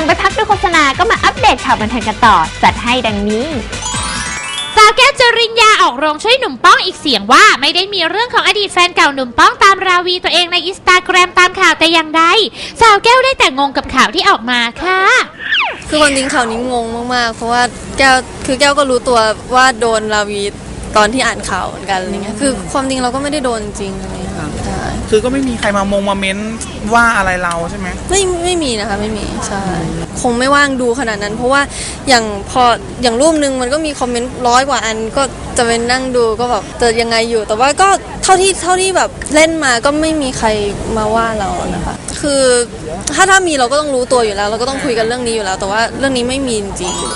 งไปพักดูโฆษณาก็มาอัปเดตข่าวบันเทิงกันต่อ จัดให้ดังนี้สาวแก้วจริญญาออกโรงช่วยหนุ่มป้องอีกเสียงว่าไม่ได้มีเรื่องของอดีตแฟนเก่าหนุ่มป้องตามราวีตัวเองในอินสตาแกรมตามข่าวแต่อย่างใดสาวแก้วได้แต่งงกับข่าวที่ออกมาค่ะ คือความจริงข่าวนี้งงมากๆ เพราะว่าแก้วคือแก้วก็รู้ตัวว่าโดนลาวีตอนที่อ่านข่าวเหมือนกันอะไรเงี้ยคือความจริงเราก็ไม่ได้โดนจริงอะไร เงี้ยใช่คือก็ไม่มีใครมามงมาเม้นว่าอะไรเราใช่ไหมไม่ไม่มีนะคะไม่มีใช่คงไม่ว่างดูขนาดนั้น เพราะว่าอย่างพออย่างรูปหนึ่งมันก็มีคอมเมนต์ร้อยกว่าอันก็จะไปนั่งดูก็แบบจะยังไงอยู่ แต่ว่าก็เท่าที่เท่าที่แบบเล่นมาก็ไม่มีใครมาว่าเรานะคะคือถ้าถ้ามีเราก็ต้องรู้ตัวอยู่แล้ว เราก็ต้องคุยกันเรื่องนี้อยู่แล้ว แต่ว่าเรื่องนี้ไม่มีจริงๆมี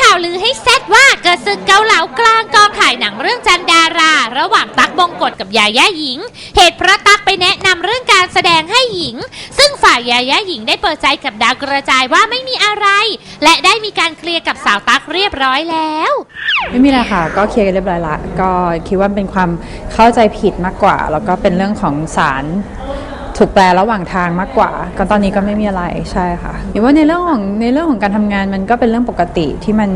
ข่าวลือให้แซดว่าเกิดศึกเกาเหลากลางกองถ่ายหนังเรื่องจันดารา ระหว่างตั๊กบงกฎกับยาย่าหญิง เหตุเพราะตั๊กไปแนะนำเรื่องการแสดงให้หญิง ซึ่งฝ่ายยาย่าหญิงได้เปิดใจกับดาวกระจายว่าไม่มีอะไร และได้มีการเคลียร์กับสาวตั๊กเรียบร้อยแล้ว ไม่มีอะไรค่ะ ก็เคลียร์กันเรียบร้อยละก็คิดว่าเป็นความเข้าใจผิดมากกว่า แล้วก็เป็นเรื่องของสาร ถูกแปลระหว่างทางมากกว่า ก็ตอนนี้ก็ไม่มีอะไรใช่ค่ะหรือว่าในเรื่องของในเรื่องของการทำงานมันก็เป็นเรื่องปกติที่มัน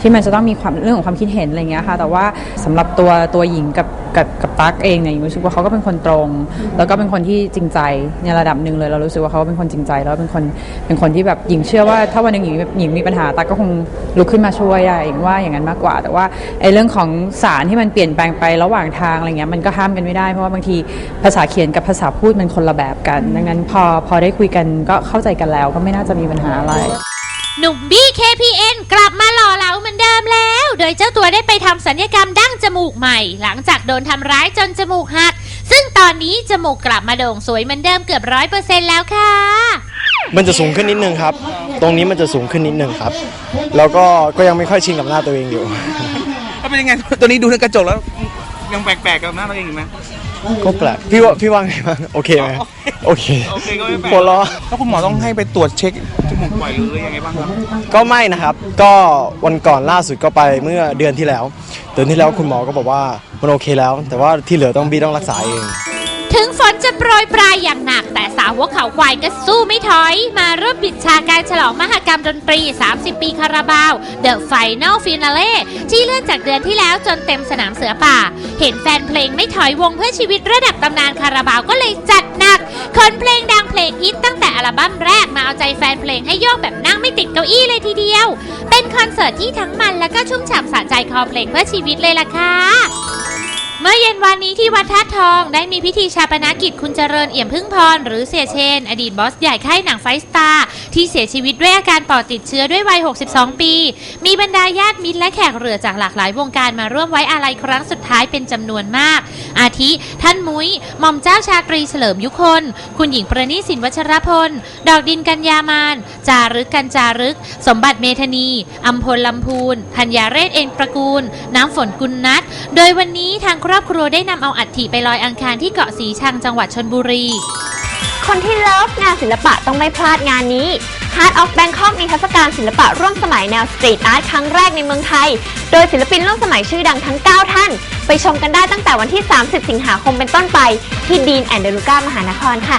ที่มันจะต้องมีความเรื่องของความคิดเห็นอะไรเงี้ยค่ะ แต่ว่าสำหรับตัวตัวหญิงกับ กับกับตั๊กเองเนี่ยหญิงรู้สึกว่าเขาก็เป็นคนตรง แล้วก็เป็นคนที่จริงใจในระดับหนึ่งเลยเรารู้สึกว่าเขาเป็นคนจริงใจ แล้วเป็นคนเป็นคนที่แบบหญิงเชื่อว่าถ้าวันหนึ่งหญิงหญิงมีปัญหาตั๊กก็คงลุกขึ้นมาช่วยอะหญิงว่าอย่างนั้นมากกว่า แต่ว่าไอ้เรื่องของสารที่มันเปลี่ยนแปลงไประหว่างทางอะไรเงี้ยมันก็ห้ามกันไม่ได้เพราะว่าบางทีภาษาเขียนกับภาษาพูดมันคนละแบบกัน ดังนั้นพอพอได้คุยกันก็เข้าใจกันแล้วก็ไม่น่าจะมีปัญหาอะไร หนุ่มบี้ KPN กลับมาหล่อเหลาเหมือนเดิมแล้ว โดยเจ้าตัวได้ไปทำศัลยกรรมดั้งจมูกใหม่ หลังจากโดนทำร้ายจนจมูกหัก ซึ่งตอนนี้จมูกกลับมาโด่งสวยเหมือนเดิมเกือบร้อยเปอร์เซ็นต์แล้วค่ะ มันจะสูงขึ้นนิดนึงครับ ตรงนี้มันจะสูงขึ้นนิดนึงครับ แล้วก็ก็ยังไม่ค่อยชินกับหน้าตัวเองอยู่ก็เป็นยังไง ตัวนี้ดูในกระจกแล้ว ยังแปลกๆกับหน้าตัวเองอยู่ไหม ก็แปลกพี่ว่าพี่ว่าไงบ้างโอเคไหมโอเคโอเคก็ไม่แปลกหัวเราะ แล้วคุณหมอต้องให้ไปตรวจเช็คจมูกบ่อยหรือยังไงบ้างครับก็ไม่นะครับ ก็วันก่อนล่าสุดก็ไปเมื่อเดือนที่แล้ว เดือนที่แล้วคุณหมอก็บอกว่ามันโอเคแล้ว แต่ว่าที่เหลือต้องบี้ต้องรักษาเอง ถึงฝนจะโปรยปลายอย่างหนัก แต่สาวหัวเขาควายก็สู้ไม่ถอย มาร่วมปิดฉากการฉลองมหกรรมดนตรี 30 ปีคาราบาว The Final Finale ที่เลื่อนจากเดือนที่แล้วจนเต็มสนามเสือป่า เห็นแฟนเพลงไม่ถอยวงเพื่อชีวิตระดับตำนานคาราบาวก็เลยจัดหนักคนเพลงดังเพลงฮิตตั้งแต่อัลบั้มแรกมาเอาใจแฟนเพลงให้โยกแบบนั่งไม่ติดเก้าอี้เลยทีเดียว เป็นคอนเสิร์ตที่ทั้งมันและก็ชุ่มฉ่ำสะใจคอเพลงเพื่อชีวิตเลยล่ะค่ะ เมื่อเย็นวันนี้ที่วัดท่าตุทองได้มีพิธีชาปนกิจคุณเจริญเอี่ยมพึ่งพรหรือเสียเชน อดีตบอสใหญ่ค่ายหนังไฟสตาร์ ที่เสียชีวิตด้วยอาการปอดติดเชื้อด้วยวัย 62 ปี มีบรรดาญาติมิตรและแขกเรือจากหลากหลายวงการมาร่วมไว้อาลัยครั้งสุดท้ายเป็นจำนวนมาก อาทิ ท่านมุ้ยหม่อมเจ้าชาตรีเฉลิมยุคน คุณหญิงประณีสินวัชรพล ดอกดินกัญญามาน จารึกกันจารึก สมบัติเมธานีอัมพลลำพูนธัญญาเรศเอ็นประกูล น้ำฝนกุลนัทโดยวันนี้ทางครอบครัวได้นำเอาอัฐิไปลอยอังคารที่เกาะสีชังจังหวัดชนบุรี คนที่เลิฟงานศิลปะต้องไม่พลาดงานนี้ Heart of Bangkok มีเทรรศกาลศิลปะร่วมสมัยแนวสตรีทอาร์ตครั้งแรกในเมืองไทย โดยศิลปินร่วมสมัยชื่อดังทั้ง 9 ท่าน ไปชมกันได้ตั้งแต่วันที่ 30 สิงหาคมเป็นต้นไป ที่ดีนแอนเดลูกามหานครค่ะ